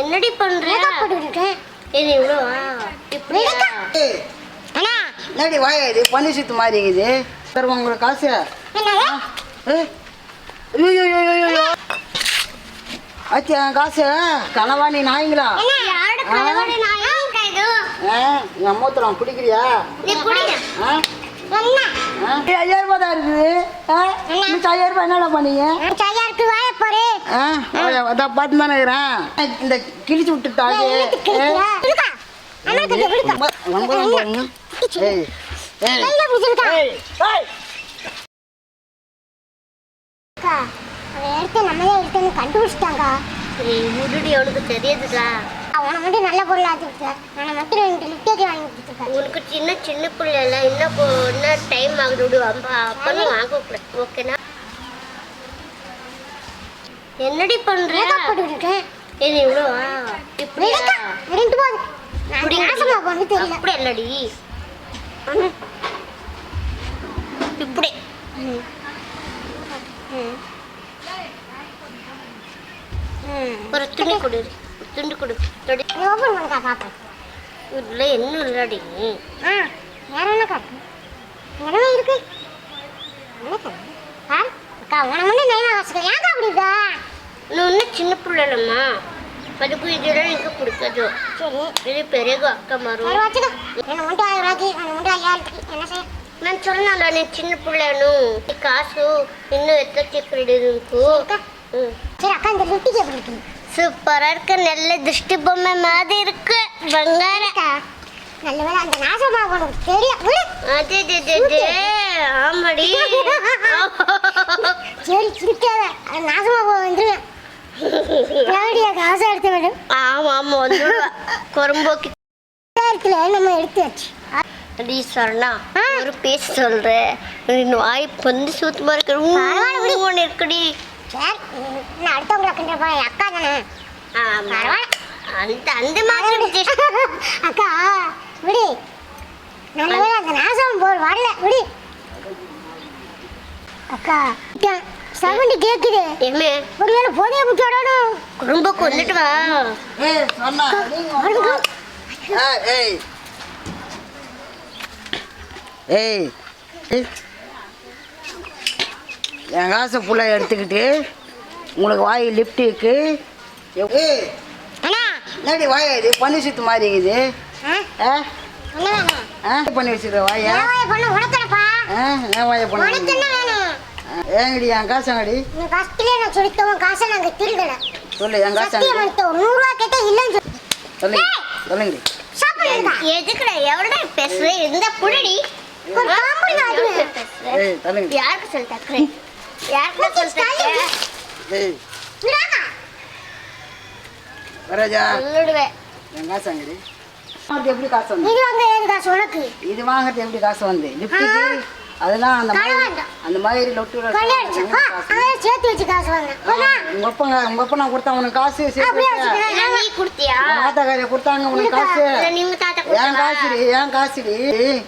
என்னடி பண்ற? இது இவ்வளோவா இப்படியா? ஏய், அண்ணா. என்னடி வாயா இது? பன்னி சுத்து மாதிரி இருக்குது தருவோம் உங்களுக்கு காசு. ஐயோ ஐயோ, ஐயோ, ஐயோ. ஆச்சி என் காசு கனவா நீ நாய்ங்களா என் மூத்திரம்? ஏய், ஐயாயிரம் ரூபாய் தான் இருக்குது. ஐயாயிரம் ரூபாய் என்னடா பண்ணீங்க? ஓ, அதான் பார்த்து தானே இருக்கிறேன் இந்த கிழிச்சு விட்டுட்டாங்க கண்டுபிடிச்சிட்டாங்க அவனுக்கு தெரியுதுடா. அவனை மட்டும் நல்ல பொருள் மட்டும் ரெண்டு லிட்டேஜ் வாங்கி கொடுத்துருக்கேன் உனக்கு சின்ன சின்ன பிள்ளை இல்லை இன்னும் இன்னும் டைம் ஆகுது அப்பா அப்பன்னு வாங்கக்கூடாது ஓகேனா என்னடி பண்ற? மேக்கப் போட்டுக்கிட்டு இது இவ்வளோவா? இப்படியா? ரெண்டு போது நான் நாசமா போன்னு தெரியல. அப்படி இல்லடி. இப்படி. ஒரு துணி கொடு. துண்டு கொடு. தொடி. நீ ஓப்பன் பண்ணுக்கா பாப்பேன் இல்லை என்ன இல்லடி? ஆ வேற என்ன காட்டு? இருக்கு. என்ன? அக்கா உன முன்னே தெய்வம் ஆசை ஏங்க அப்படிதா நான் சின்ன பிள்ளைலம்மா அதுக்கு இதெல்லாம் எனக்கு பிடிக்காது சரி இது பெரிய அக்கா மாறும். எனக்கு மட்டும் ஆயிரம் ரூபாய்க்கு எனக்கு மட்டும் என்ன செய்ய? நான் சொன்னால நீ சின்ன பிள்ளைனு காசு இன்னும் எத்தனை சீக்கிரம் இருக்கு சரி அக்கா. இந்த ரொட்டி எப்படி இருக்கு? சூப்பரா இருக்கு. நல்ல திருஷ்டி பொம்மை மாதிரி இருக்கு. பங்காரக்கா நல்ல வேலை அந்த நாசமாக தெரியும். அது ஆமாடி. சரி சிரிக்காத. நாசமா போக வந்துருவேன் எப்படியா காசை எடுத்து விடு. ஆமா ஆமா வந்துடுவா குறும்போக்கி. இடத்துல நம்ம எடுத்து வச்சு. அடி சொன்னா ஒரு பேச சொல்றேன் நீ வாய் பொந்து சூத்தமா பரவாயில்ல, விடு. இருக்கு ஒன்று இருக்குடி. சரி நான் அடுத்தவங்களை கிட்ட போய் அக்கா தானே. அந்த அந்த மாதிரி அக்கா விடு. நல்ல அந்த நாசம் போல் வரல. விடு. அக்கா சவுண்டு கேக்குது. என்ன ஒருவேளை போதைய பிடிச்சோடணும் குறும்ப கொண்டுட்டு வா. ஏய். ஏய். என் காசை ஃபுல்லாக எடுத்துக்கிட்டு உங்களுக்கு வாய் லிப்டிக்கு ஏய். அண்ணா. என்னடி வாயா இது? பன்னி சுத்து மாதிரி இருக்குது. பண்ணி வச்சுருக்க வாயா? பொண்ணு உனக்கடப்பா ஆ ஏன் வாயை பண்ண ஏங்கடி என் காசங்கடி நீ ஃபஸ்ட்லேயே நான் சொல்லித்தவன் காசை நாங்கள் திருடல. சொல்லு என் சத்தியம் காசங்கடி பண்ணிட்டோம் நூறுரூவா கேட்டால் இல்லைன்னு சொல்லி சொல்லுங்க சொல்லுங்கடி. சாப்பிடுங்க எதுக்குடா? எவ்வளோ பேசுற? இந்த புள்ளடி ஒரு காமெடி அது. ஏய் சொல்லுங்க யாருக்கு சொல்லிட்டு அக்கறை யாருக்கு வராஜா. சொல்லிடுவேன். என் எப்படி காசு வந்து இது வாங்க காசு உனக்கு. இது வாங்கிறது எப்படி காசு வந்து லிப்டிக்கு அதெல்லாம் அந்த மாதிரி. அந்த மாதிரி லொட்டு சேர்த்து வச்சு காசு உங்க அப்பா உங்க அப்பா நான் கொடுத்தா உனக்கு காசு நீ கொடுத்தியா? உங்க ஆத்தாக்காரிய கொடுத்தாங்க உனக்கு காசு. இல்ல நீங்க தாத்தா ஏன் காசுடி ஏன் காசுடி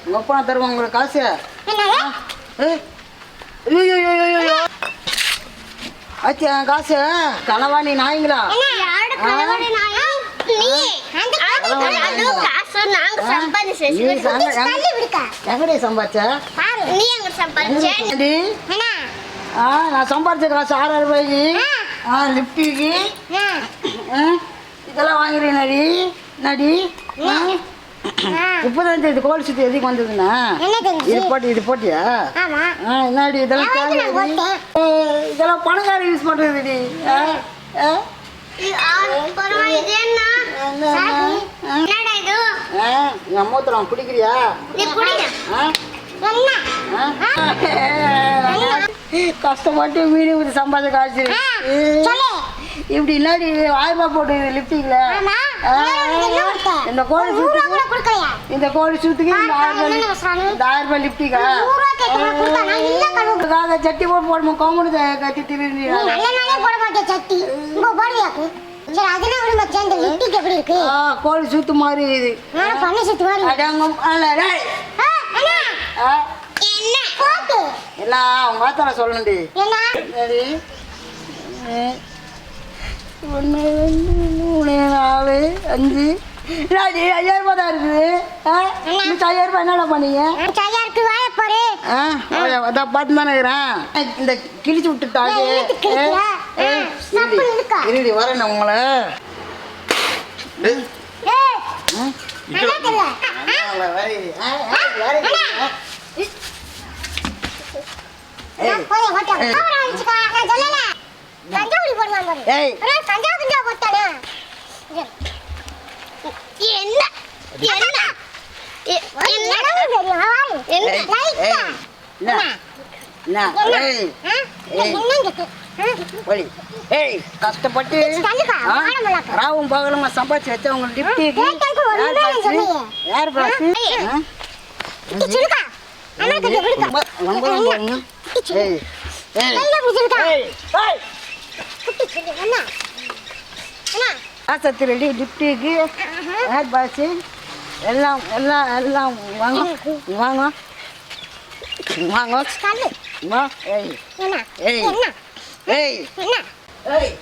உங்க அப்பா தருவாங்க உங்களுக்கு காசு. ஐயோ. ஆச்சி என் காசு. கனவா நீ நாய்ங்களா யாரோட கணவனை நாயா நீ அந்த அது அதுவும் காசு நாங்க சம்பாதிச்சு தள்ளி விடுக்கா. எங்கடி சம்பாதிச்ச? நீ சம்பாதிச்ச? ஆ நான் சம்பாதிச்ச காசு ஆறாயிரம் ரூபாய்க்கு. ஆ. லிப்டிக்கு. இதெல்லாம் வாங்குறேன் நடி நடி முப்பதாம் தேதி கோல் சுத்தி எதுக்கு தெரிஞ்சு? இது போட்டு இது போட்டியா? என்னடி இதெல்லாம் இதெல்லாம் பணக்கார யூஸ் பண்றதுடி. ஆ, ஆ, என் மூத்திரம் குடிக்கிறியா? கஷ்டப்பட்டு மீன் ஊற்றி சம்பாதிச்ச சொல்லு. இப்படி இல்லாடி ஆயிரரூபா போட்டு லிப்டிக்ல ஆ? இந்த கோழி சுத்துக்கு இந்த கோழி சுத்துக்கு இந்த ஆ, ஆயிரம் ரூபாய் லிப்டிக்கா சட்டி போட்டு போடுமா? கோமடி கட்டி திரும்பி போட மாட்டே சட்டி? இப்போ போடுவியாக்கு சரி அதெல்லாம் விட மச்சான் இந்த லிப்டிக் எப்படி இருக்கு? ஆ கோழி சுத்து மாதிரி இது. பண்ணி சுத்து மாதிரி. அடங்கும் அல்ல டேய். ஆ, அண்ணா. ஆ, என்ன? போட்டு. என்ன அவங்க ஆத்தால சொல்லணும்டி. என்ன? சரி ஒன்று ரெண்டு மூணு அஞ்சு. என்னடி ஐயாயிரம் ரூபாய் தான் இருக்குது? ஆ? மிச்சம் ஐயாயிரம் ரூபாய் என்னடா பண்ணீங்க? சரியா இருக்கு வாய பாரு ஆ அதான் பார்த்து தானே இருக்கிறேன். இந்த கிழிச்சு விட்டுட்டாங்க. இருடி வரேன் நான் உங்களை. ஏய். தஞ்சாவூரி போடுவான் பாரு ஏய். தஞ்சா குஞ்சா போட்டானே? என்ன? என்ன வாரு என்ன? ஏய், லைட்டா. ஏய், ஆசத்து ரெடி டிப்டிக்கு ஏர் பாஸ் எல்லாம் எல்லாம் எல்லாம் வாங்க வாங்க. வாங்க. வா ஏய். ஏய். ஏய். ஏய்.